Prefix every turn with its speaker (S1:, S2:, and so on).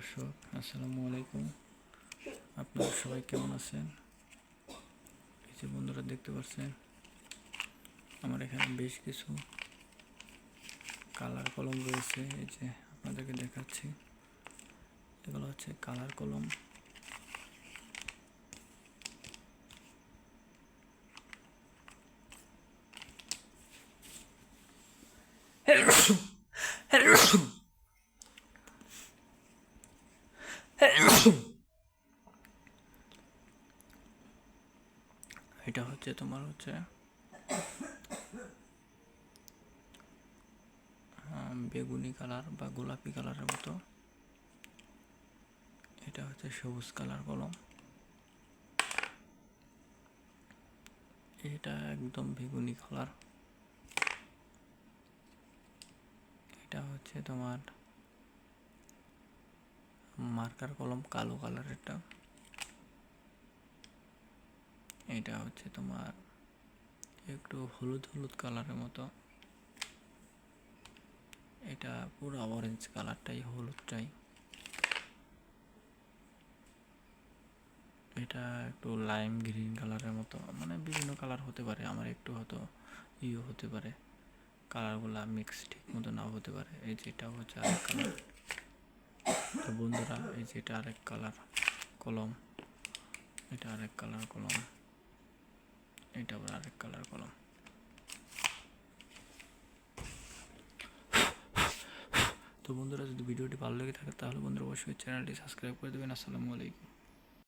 S1: দর্শক, আসসালামু আলাইকুম। আপনারা সবাই কেমন আছেন? কিছু বন্ধুরা দেখতে পাচ্ছেন, আমার এখানে বেশ কিছু কালার কলম রয়েছে। এই যে আপনাদেরকে দেখাচ্ছি, এগুলো হচ্ছে কালার কলম। এটা হচ্ছে তোমার হচ্ছে বেগুনি কালার বা গোলাপি কালারের মতো। এটা হচ্ছে সবুজ কালার কলম। এটা একদম বেগুনি কালার। এটা হচ্ছে তোমার মার্কার কলম, কালো কালারেরটা। এটা হচ্ছে তোমার একটু হলুদ হলুদ কালারের মতো। এটা পুরো অরেঞ্জ কালারটাই, হলুদটাই। এটা একটু লাইম গ্রিন কালারের মতো মানে বিভিন্ন কালার হতে পারে, আমার একটু হয়তো ইয়ে হতে পারে। কালারগুলা মিক্স ঠিক মতো নাও হতে পারে। এই যেটা হচ্ছে আরেক কালার তো বন্ধুরা, এই যেটা আরেক কালার কলম। এটা আরেক কালার কলম। এটা আবার আরেক কালার কলম তো বন্ধুরা, যদি ভিডিওটি ভালো লেগে থাকে, তাহলে বন্ধুরা অবশ্যই চ্যানেলটি সাবস্ক্রাইব করে দেবেন। আসসালামু আলাইকুম।